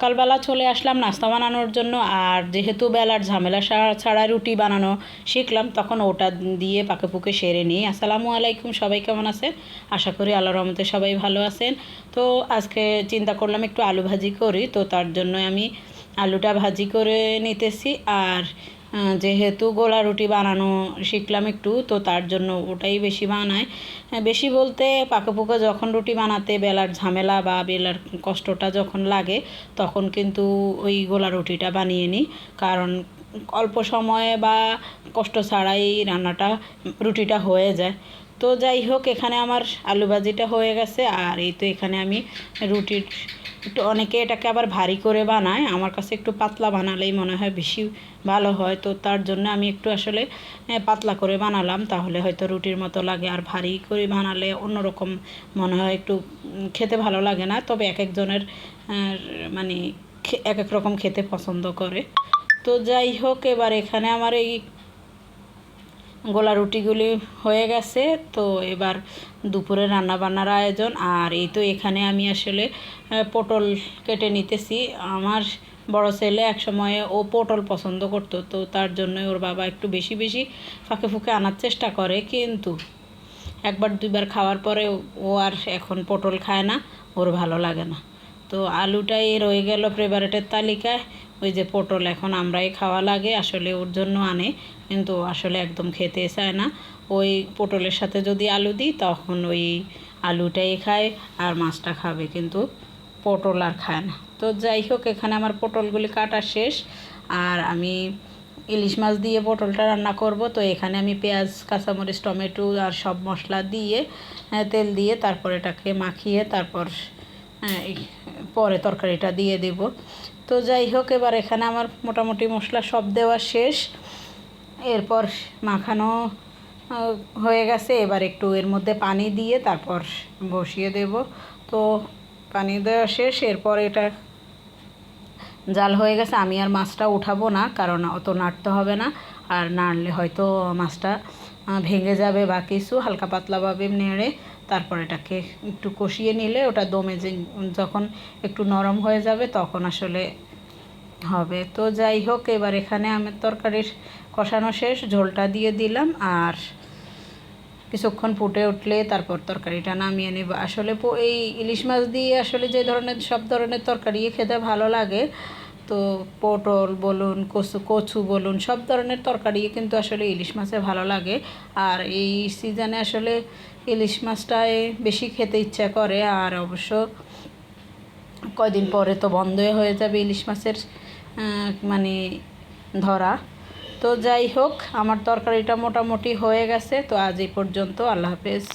সকালবেলা চলে আসলাম নাস্তা বানানোর জন্য, আর যেহেতু বেলার ঝামেলা ছাড়া- রুটি বানানো শিখলাম, তখন ওটা দিয়ে পাকে পুকে সেরে নিই। আসসালামু আলাইকুম, সবাই কেমন আছেন? আশা করি আল্লাহ রহমতে সবাই ভালো আছেন। তো আজকে চিন্তা করলাম একটু আলু ভাজি করি, তো তার জন্য আমি আলুটা ভাজি করে নিতেছি। আর যেহেতু গোলা রুটি বানানো শিখলাম একটু তো তার জন্য ওটাই বেশি বানায়। হ্যাঁ, বেশি বলতে পাকাপোকা যখন রুটি বানাতে বেলার ঝামেলা বা বেলার কষ্টটা যখন লাগে তখন কিন্তু ওই গোলা রুটিটা বানিয়ে নিই। কারণ অল্প সময়ে বা কষ্ট ছাড়াই রান্নাটা, রুটিটা হয়ে যায়। তো যাই হোক, এখানে আমার আলু ভাজিটা হয়ে গেছে, আর এই তো এখানে আমি রুটির একটু অনেকে এটাকে আবার ভারী করে বানায়, আমার কাছে একটু পাতলা বানালেই মনে হয় বেশি ভালো হয়। তো তার জন্য আমি একটু আসলে পাতলা করে বানালাম, তাহলে হয়তো রুটির মতো লাগে, আর ভারী করে বানালে অন্যরকম মনে হয় একটু খেতে ভালো লাগে না। তবে এক একজনের মানে এক এক রকম খেতে পছন্দ করে। তো যাই হোক, এবার এখানে আমার এই গোলা রুটিগুলি হয়ে গেছে। তো এবার দুপুরে রান্না বান্নার আয়োজন। আর এই তো এখানে আমি আসলে পটল কেটে নিতেছি। আমার বড় ছেলে এক সময়ে ও পটল পছন্দ করতো, তো তার জন্য ওর বাবা একটু বেশি বেশি ফাঁকে ফুঁকে আনার চেষ্টা করে। কিন্তু একবার দুইবার খাওয়ার পরে ও আর এখন পটল খায় না, ওর ভালো লাগে না। তো আলুটাই রয়ে গেল ফেভারেটের তালিকায়। ওই যে পটল এখন আমরাই খাওয়া লাগে, আসলে ওর জন্য আনে, কিন্তু আসলে একদম খেতে চায় না। ওই পটলের সাথে যদি আলু দিই, তখন ওই আলুটাই খায় আর মাছটা খাবে, কিন্তু পটল আর খায় না। তো যাই হোক, এখানে আমার পটলগুলি কাটা শেষ। আর আমি ইলিশ মাছ দিয়ে পটলটা রান্না করব। তো এখানে আমি পেঁয়াজ, কাঁচামরিচ, টমেটো আর সব মশলা দিয়ে তেল দিয়ে তারপর এটাকে মাখিয়ে তারপর পরে তরকারিটা দিয়ে দেব। তো যাই হোক, এবার এখানে আমার মোটামুটি মশলা সব দেওয়া শেষ। এরপর মাখানো হয়ে গেছে। এবার একটু এর মধ্যে পানি দিয়ে তারপর বসিয়ে দেব। তো পানি দেওয়া শেষ। এরপর এটা জাল হয়ে গেছে। আমি আর মাছটা উঠাবো না, কারণ অত নাড়তে হবে না। আর নাড়লে হয়তো মাছটা ভেঙে যাবে বা কিছু, হালকা পাতলাভাবে নেড়ে তারপর এটাকে একটু কষিয়ে নিলে ওটা দমে যে যখন একটু নরম হয়ে যাবে তখন আসলে হবে। তো যাই হোক, এবার এখানে আমের তরকারির কষানো শেষ, ঝোলটা দিয়ে দিলাম আর কিছুক্ষণ ফুটে উঠলে তারপর তরকারিটা নামিয়ে নেব। আসলে এই ইলিশ মাছ দিয়ে আসলে যে ধরনের, সব ধরনের তরকারি খেতে ভালো লাগে তো পটল বলুন, কচু কচু বলুন, সব ধরনের তরকারি কিন্তু আসলে ইলিশ মাছে ভালো লাগে। আর এই সিজনে আসলে ইলিশ মাছটাই বেশি খেতে ইচ্ছা করে। আর অবশ্য কয়দিন পরে তো বন্ধই হয়ে যাবে ইলিশ মাছের মানে ধরা। তো যাই হোক, আমার তরকারিটা মোটামুটি হয়ে গেছে। তো আজ এই পর্যন্ত, আল্লাহ হাফেজ।